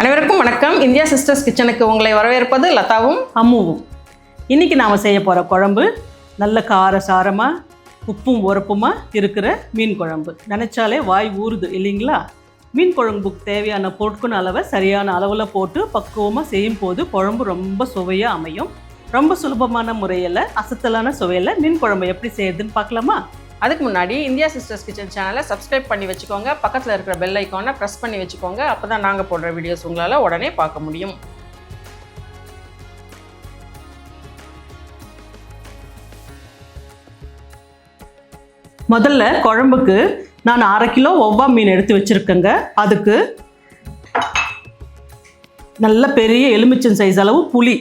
அனைவருக்கும் வணக்கம். India sisters கிச்சனுக்கு உங்களை வரவேற்பது லதாவும் அம்முவும். இன்றைக்கி நாம் செய்ய போகிற குழம்பு நல்ல கார சாரமாக உப்பும் உரப்புமா இருக்கிற மீன் குழம்பு. நினச்சாலே வாய் ஊறுது இல்லைங்களா? மீன் குழம்புக்கு தேவையான பொருட்கள் அளவை சரியான அளவில் போட்டு பக்குவமாக செய்யும் போது குழம்பு ரொம்ப சுவையாக அமையும். ரொம்ப சுலபமான முறையில் அசத்தலான சுவையில் மீன் குழம்பு எப்படி செய்யுதுன்னு பார்க்கலாமா? அதுக்கு முன்னாடி இந்தியா சிஸ்டர்ஸ் கிச்சன் சேனலை சப்ஸ்கிரைப் பண்ணி வச்சுக்கோங்க. பக்கத்தில் இருக்கிற பெல் ஐக்கானை ப்ரெஸ் பண்ணி வச்சுக்கோங்க. அப்போ தான் நாங்கள் போடுற வீடியோஸ் உங்களால் உடனே பார்க்க முடியும். முதல்ல குழம்புக்கு நான் அரை கிலோ ஒவ்வா மீன் எடுத்து வச்சுருக்கேங்க. அதுக்கு நல்ல பெரிய எலுமிச்சம் சைஸ் அளவு புளி.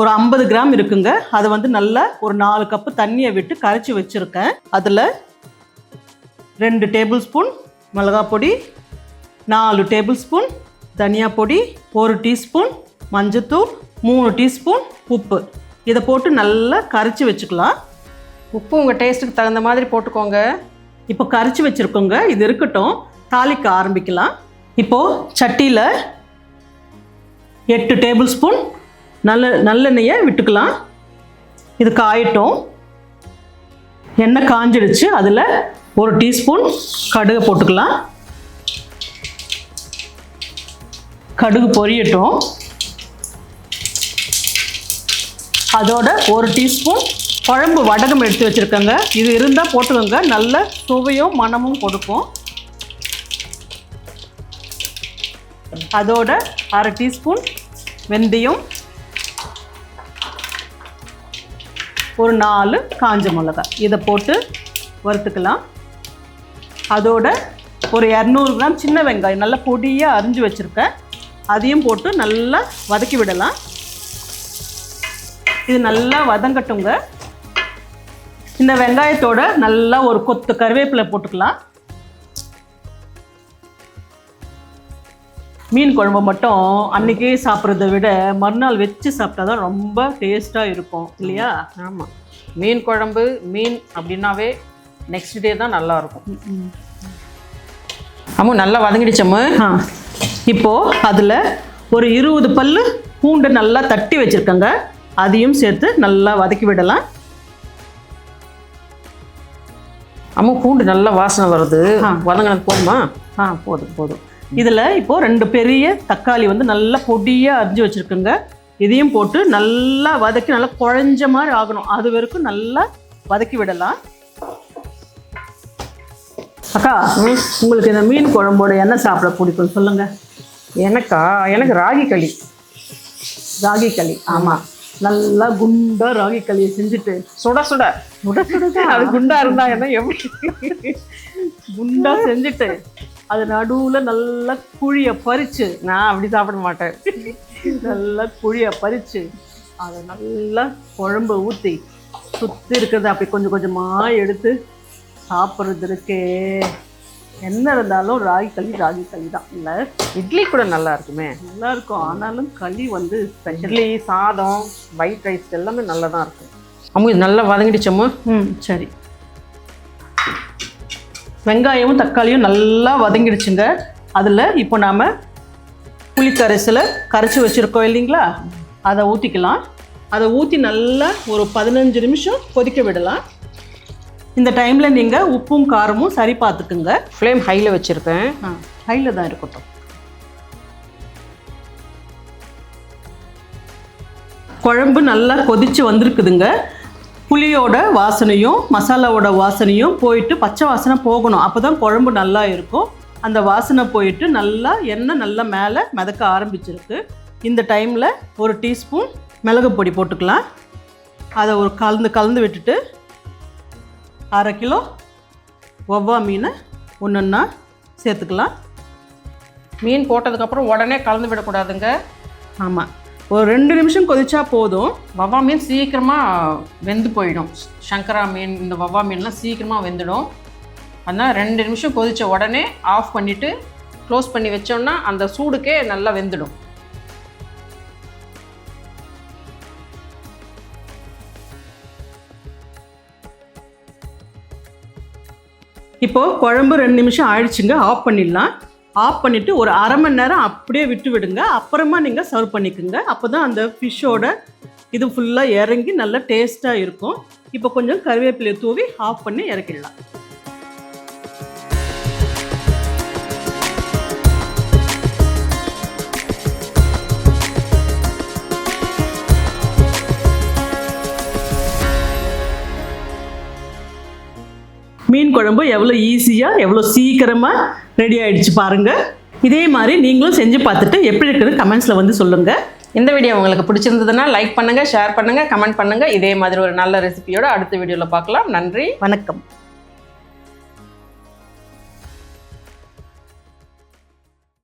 ஒரு ஐம்பது கிராம் இருக்குங்க. அதை வந்து நல்லா ஒரு நாலு கப்பு தண்ணியை விட்டு கரைச்சி வச்சுருக்கேன். அதில் ரெண்டு டேபிள் ஸ்பூன் மிளகாப் பொடி நாலு டேபிள் ஸ்பூன் தனியா பொடி ஒரு டீஸ்பூன் மஞ்சத்தூள் மூணு டீஸ்பூன் உப்பு. இதை போட்டு நல்லா கரைச்சி வச்சுக்கலாம். உப்பு உங்கள் டேஸ்ட்டுக்கு தகுந்த மாதிரி போட்டுக்கோங்க. இப்போ கரைச்சி வச்சுருக்கோங்க. இது இருக்கட்டும். தாளிக்க ஆரம்பிக்கலாம். இப்போது சட்டியில் எட்டு டேபிள் ஸ்பூன் நல்ல நல்லெண்ணெயை விட்டுக்கலாம். இது காயட்டும். எண்ணெய் காஞ்சிடுச்சு. அதில் ஒரு டீஸ்பூன் கடுகு போட்டுக்கலாம். கடுகு பொரியட்டும். அதோட ஒரு டீஸ்பூன் குழம்பு வடகம் எடுத்து வச்சுருக்கேங்க. இது இருந்தால் போட்டுக்கோங்க. நல்ல சுவையும் மணமும் கொடுக்கும். அதோட அரை டீஸ்பூன் வெந்தயம் ஒரு நாலு காஞ்ச மிளகாய் இதை போட்டு வறுத்துக்கலாம். அதோட ஒரு இரநூறு கிராம் சின்ன வெங்காயம் நல்லா பொடியாக அரிஞ்சு வச்சுருக்கேன். அதையும் போட்டு நல்லா வதக்கி விடலாம். இது நல்லா வதங்கட்டுங்க. இந்த வெங்காயத்தோட நல்லா ஒரு கொத்து கருவேப்பிலை போட்டுக்கலாம். மீன் குழம்பு மட்டும் அன்னைக்கே சாப்பிட்றத விட மறுநாள் வச்சு சாப்பிட்டா தான் ரொம்ப டேஸ்ட்டாக இருக்கும் இல்லையா? ஆமாம் மீன் குழம்பு மீன் அப்படின்னாவே நெக்ஸ்ட் டே தான் நல்லா இருக்கும். அம்மு நல்லா வதங்கிடுச்சம்மு ஆ. இப்போது அதில் ஒரு இருபது பல்லு பூண்டை நல்லா தட்டி வச்சுருக்கேங்க. அதையும் சேர்த்து நல்லா வதக்கி விடலாம். அம்மு பூண்டு நல்லா வாசனை வருது. ஆ. வதங்கினது போதுமா? ஆ போதும் போதும். இதில் இப்போது ரெண்டு பெரிய தக்காளி வந்து நல்லா பொடியாக அரிஞ்சு வச்சுருக்குங்க. இதையும் போட்டு நல்லா வதக்கி நல்லா குழஞ்ச மாதிரி ஆகணும். அது வரைக்கும் நல்லா வதக்கி விடலாம். அக்கா உங்களுக்கு இந்த மீன் குழம்போட என்ன சாப்பிட பிடிக்கும் சொல்லுங்க. எனக்கா? எனக்கு ராகி களி. ராகி களி ஆமாம் நல்லா குண்டா ராகி களியை செஞ்சுட்டு. சுட சுட. சுட சுட அது குண்டா இருந்தா என்ன எப்படி? குண்டா செஞ்சுட்டு. அது நடுவில் நல்லா குழியை பறிச்சு நான் அப்படி சாப்பிட மாட்டேன். நல்லா குழியை பறித்து அதை நல்லா குழம்பு ஊற்றி சுற்றி இருக்கிறத அப்படி கொஞ்சம் கொஞ்சமாக எடுத்து சாப்பிட்றது இருக்கே. என்ன இருந்தாலும் ராகி களி ராகி களி தான். இல்லை இட்லி கூட நல்லா இருக்குமே. நல்லா இருக்கும். ஆனாலும் களி வந்து ஸ்பெஷல் இட்லி சாதம் ஒயிட் ரைஸ் எல்லாமே நல்லா தான் இருக்கும். அம்மு இது நல்லா வதங்கிடுச்சம்மு? ம் சரி. வெங்காயமும் தக்காளியும் நல்லா வதங்கிடுச்சுங்க. அதில் இப்போ நாம் புளிக்கரைசலை கரைச்சி வச்சுருக்கோம் இல்லைங்களா? அதை ஊற்றிக்கலாம் அதை ஊற்றி நல்லா ஒரு பதினஞ்சு நிமிஷம் கொதிக்க விடலாம். இந்த டைமில் நீங்கள் உப்பும் காரமும் சரி பார்த்துக்குங்க. ஃப்ளேம் ஹையில் வச்சுருக்கேன். ஆ ஹையில் தான் இருக்கட்டும். குழம்பு நல்லா கொதிச்சு வந்திருக்குதுங்க. புளியோட வாசனையும் மசாலாவோட வாசனையும் போயிட்டு பச்சை வாசனை போகணும். அப்போ தான் குழம்பு நல்லா இருக்கும். அந்த வாசனை போயிட்டு நல்லா எண்ணெய் நல்லா மேலே மிதக்க ஆரம்பிச்சிருக்கு. இந்த டைமில் ஒரு டீஸ்பூன் மிளகு பொடி போட்டுக்கலாம். அதை ஒரு கலந்து கலந்து விட்டுட்டு அரை கிலோ ஒவ்வா மீனை ஒன்றுன்னா சேர்த்துக்கலாம். மீன் போட்டதுக்கப்புறம் உடனே கலந்து விடக்கூடாதுங்க. ஆமாம் ஒரு ரெண்டு நிமிஷம் கொதிச்சா போதும். வவ்வா மீன் சீக்கிரமாக வெந்து போயிடும். சங்கரா மீன் இந்த வவ்வா மீன்லாம் சீக்கிரமாக வெந்துடும். அதனால் ரெண்டு நிமிஷம் கொதித்த உடனே ஆஃப் பண்ணிவிட்டு க்ளோஸ் பண்ணி வச்சோம்னா அந்த சூடுக்கே நல்லா வெந்துடும். இப்போது குழம்பு ரெண்டு நிமிஷம் ஆயிடுச்சுங்க. ஆஃப் பண்ணிடலாம். ஆஃப் பண்ணிவிட்டு ஒரு அரை மணி நேரம் அப்படியே விட்டு விடுங்க. அப்புறமா நீங்கள் சர்வ் பண்ணிக்கோங்க. அப்போ தான் அந்த ஃபிஷ்ஷோட இது ஃபுல்லாக இறங்கி நல்லா டேஸ்ட்டாக இருக்கும். இப்போ கொஞ்சம் கருவேப்பிலையை தூவி ஆஃப் பண்ணி இறக்கிடலாம். மீன் குழம்பு எவ்வளோ ஈஸியாக எவ்வளோ சீக்கிரமாக ரெடி ஆயிடுச்சு பாருங்கள் இதே மாதிரி நீங்களும் செஞ்சு பார்த்துட்டு எப்படி இருக்குன்னு கமெண்ட்ஸில் வந்து சொல்லுங்கள் இந்த வீடியோ உங்களுக்கு பிடிச்சிருந்ததுன்னா லைக் பண்ணுங்கள் ஷேர் பண்ணுங்கள் கமெண்ட் பண்ணுங்கள் இதே மாதிரி ஒரு நல்ல ரெசிபியோட அடுத்த வீடியோவில் பார்க்கலாம். நன்றி. வணக்கம்.